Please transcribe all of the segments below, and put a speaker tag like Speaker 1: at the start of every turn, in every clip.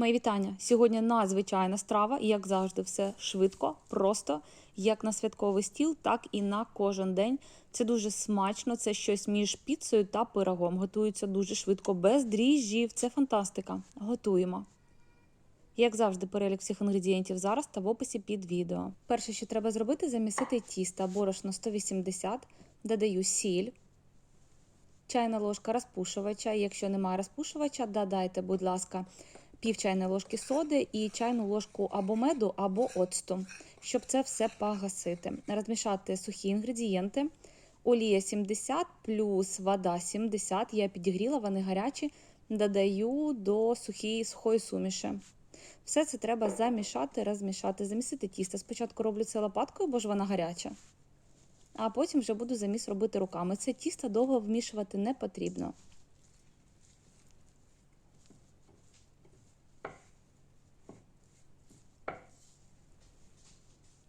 Speaker 1: Мої вітання. Сьогодні надзвичайна страва, і як завжди, все швидко, просто як на святковий стіл, так і на кожен день. Це дуже смачно. Це щось між піцею та пирогом. Готується дуже швидко, без дріжджів. Це фантастика. Готуємо. Як завжди, перелік всіх інгредієнтів зараз та в описі під відео. Перше, що треба зробити, замісити тісто борошно 180, додаю сіль, чайна ложка розпушувача. Якщо немає розпушувача, додайте, будь ласка, пів чайної ложки соди і чайну ложку або меду, або оцту, щоб це все погасити. Розмішати сухі інгредієнти. Олія 70 плюс вода 70. Я підігріла, вони гарячі. Додаю до сухої сухої суміші. Все це треба замішати, розмішати, замісити тісто. Спочатку роблю це лопаткою, бо ж вона гаряча. А потім вже буду заміс робити руками. Це тісто довго вмішувати не потрібно.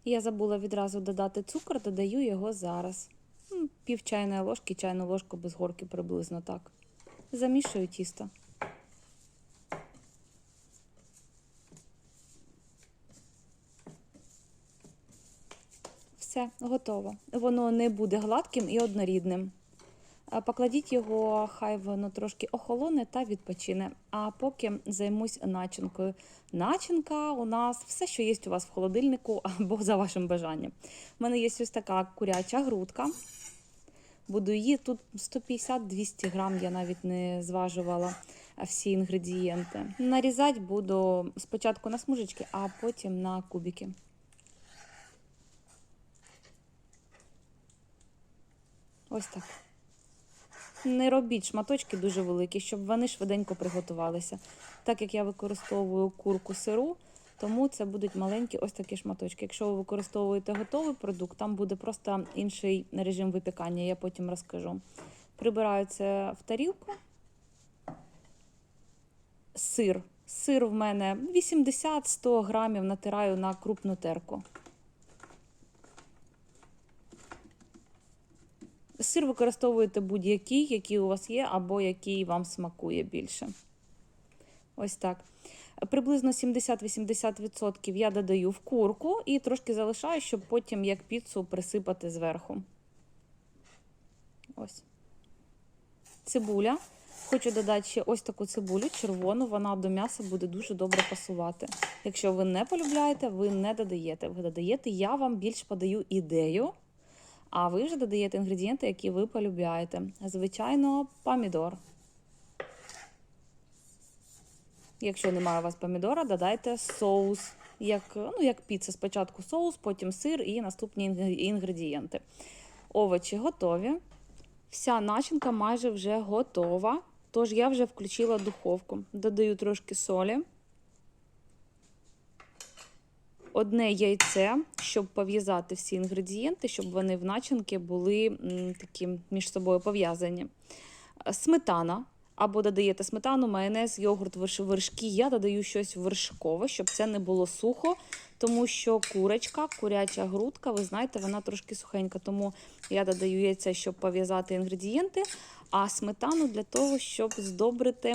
Speaker 1: Я забула відразу додати цукор, додаю його зараз. Пів чайної ложки, чайну ложку без горки приблизно так. Замішую тісто. Все, готово. Воно не буде гладким і однорідним. Покладіть його, хай воно трошки охолоне та відпочине. А поки займусь начинкою. Начинка у нас все, що є у вас в холодильнику, або за вашим бажанням. У мене є ось така куряча грудка. Буду її тут 150-200 грам, я навіть не зважувала всі інгредієнти. Нарізати буду спочатку на смужечки, а потім на кубики. Ось так. Не робіть шматочки дуже великі, щоб вони швиденько приготувалися. Так як я використовую курку сиру, тому це будуть маленькі ось такі шматочки. Якщо ви використовуєте готовий продукт, там буде просто інший режим випікання, я потім розкажу. Прибираю це в тарілку. Сир. Сир в мене 80-100 грамів натираю на крупну терку. Сир використовуєте будь-який, який у вас є, або який вам смакує більше. Ось так. Приблизно 70-80% я додаю в курку і трошки залишаю, щоб потім як піцу присипати зверху. Ось. Цибуля. Хочу додати ще ось таку цибулю червону, вона до м'яса буде дуже добре пасувати. Якщо ви не полюбляєте, ви не додаєте. Ви додаєте, я вам більш подаю ідею. А ви вже додаєте інгредієнти, які ви полюбляєте. Звичайно, помідор. Якщо немає у вас помідора, додайте соус. Як ну, як піца. Спочатку соус, потім сир і наступні інгредієнти. Овочі готові. Вся начинка майже вже готова. Тож я вже включила духовку. Додаю трошки солі. Одне яйце, щоб пов'язати всі інгредієнти, щоб вони в начинки були такі між собою пов'язані. Сметана. Або додаєте сметану, майонез, йогурт, вершки. Я додаю щось вершкове, щоб це не було сухо, тому що курочка, куряча грудка, ви знаєте, вона трошки сухенька. Тому я додаю яйце, щоб пов'язати інгредієнти, а сметану для того, щоб здобрити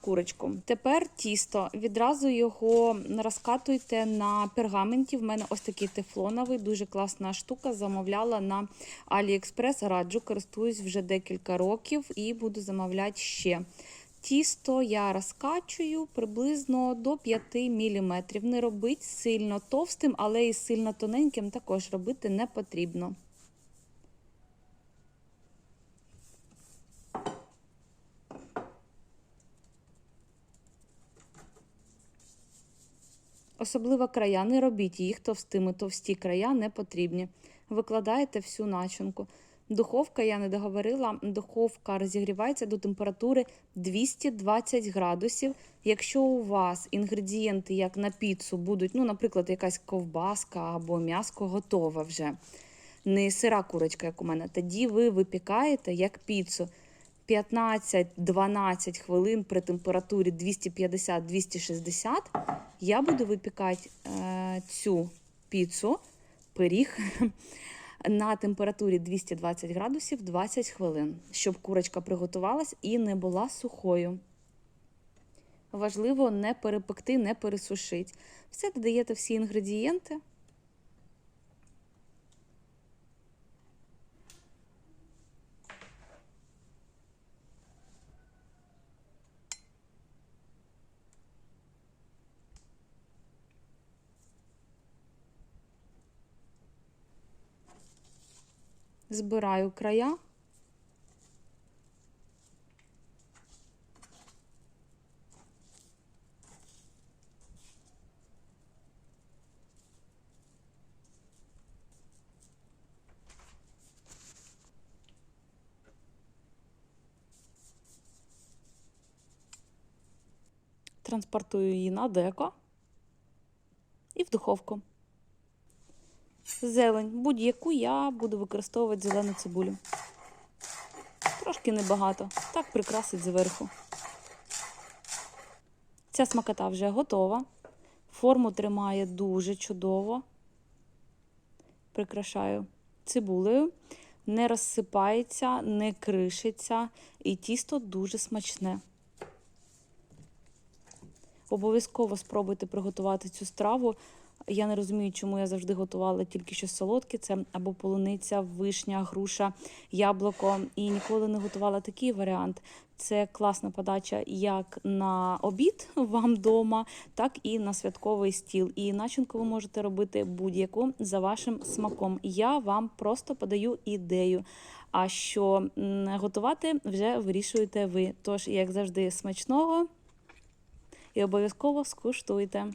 Speaker 1: курочку. Тепер тісто. Відразу його розкатуйте на пергаменті. В мене ось такий тефлоновий, дуже класна штука. Замовляла на AliExpress, Раджу, користуюсь вже декілька років і буду замовляти ще. Тісто я розкачую приблизно до 5 мм. Не робить сильно товстим, але і сильно тоненьким також робити не потрібно. Особливо края, не робіть їх товстими, товсті края не потрібні. Викладаєте всю начинку. Духовка, я не договорила, духовка розігрівається до температури 220 градусів. Якщо у вас інгредієнти, як на піцу, будуть, ну, наприклад, якась ковбаска або м'яско готове вже, не сира курочка, як у мене, тоді ви випікаєте як піцу. 15-12 хвилин при температурі 250-260 я буду випікати е, цю піцу, пиріг на температурі 220 градусів 20 хвилин, щоб курочка приготувалась і не була сухою. Важливо не перепекти, не пересушити. Все додаєте всі інгредієнти. Збираю края. Транспортую її на деко і в духовку. Зелень, будь-яку я буду використовувати зелену цибулю. Трошки небагато, так прикрасить зверху. Ця смакота вже готова. Форму тримає дуже чудово. Прикрашаю цибулею. Не розсипається, не кришиться, і тісто дуже смачне. Обов'язково спробуйте приготувати цю страву. Я не розумію, чому я завжди готувала тільки щось солодке. Це або полуниця, вишня, груша, яблуко. І ніколи не готувала такий варіант. Це класна подача як на обід вам вдома, так і на святковий стіл. І начинку ви можете робити будь-яку за вашим смаком. Я вам просто подаю ідею. А що готувати вже вирішуєте ви. Тож, як завжди, смачного і обов'язково скуштуйте.